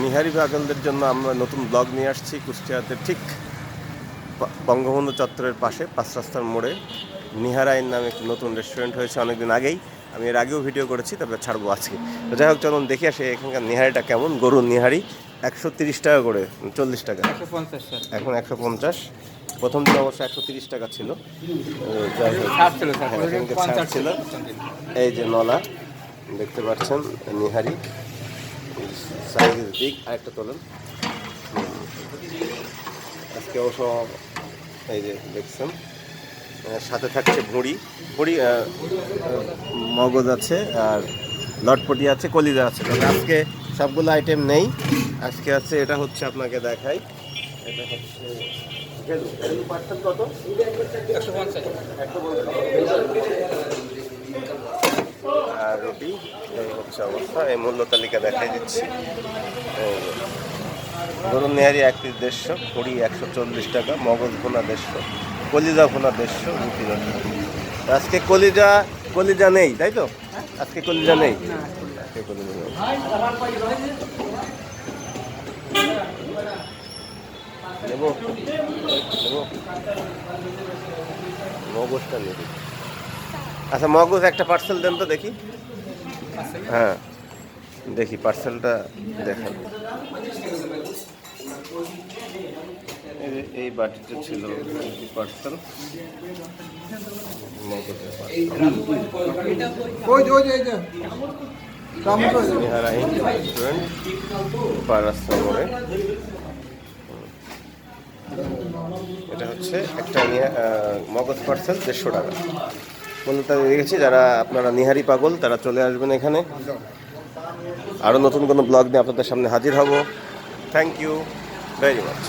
নিহারি পাগলদের জন্য আমরা নতুন ব্লগ নিয়ে আসছি কুষ্টিয়াতে ঠিক বঙ্গবন্ধু চত্বরের পাশে পাঁচ রাস্তার মোড়ে। নিহারাইন নামে একটি নতুন রেস্টুরেন্ট হয়েছে অনেকদিন আগেই। আমি এর আগেও ভিডিও করেছি তারপরে ছাড়বো আজকে। তো যাই হোক চলুন দেখে আসে এখানকার নিহারিটা কেমন। গরুর নিহারি একশো তিরিশ টাকা করে চল্লিশ টাকা। একশো পঞ্চাশ এখন একশো পঞ্চাশ। প্রথম দিন অবশ্য একশো তিরিশ টাকা ছিল। ছিল। এই যে নলা দেখতে পাচ্ছেন নিহারি। সাইজের দিক আরেকটা তোলেন। আজকে অবশ্য এই যে দেখছেন সাথে থাকছে ভুঁড়ি। ভুঁড়ি মগজ আছে আর লটপটি আছে, কলিজা আছে। আজকে সবগুলো আইটেম নেই। আজকে আছে, এটা হচ্ছে আপনাকে দেখাই। এটা হচ্ছে কত একশো পঞ্চাশ আর রুটি এই হচ্ছে অবস্থা এই মূল্য তালিকা দেখাই দিচ্ছি। গরুর নেহারি এক পিস দেড়শো কুড়ি একশো চল্লিশ টাকা মগজ ভুনা দেড়শো কলিজা ভুনা দেড়শো রুটি আজকে কলিজা কলিজা নেই তাই তো? আজকে কলিজা নেই? নেব মগজটা নেব। আচ্ছা মগজ একটা পার্সেল দেন তো দেখি। হ্যাঁ। দেখি পার্সেলটা দেখান। এই বাটিটা ছিল পার্সেল রেস্টুরেন্ট এটা হচ্ছে একটা মগজ পার্সেল দেড়শো টাকা। আমি দেখেছি যারা আপনারা নিহারি পাগল, তারা চলে আসবেন এখানে। আরও নতুন কোনো ব্লগ নিয়ে আপনাদের সামনে হাজির হব। Thank you very much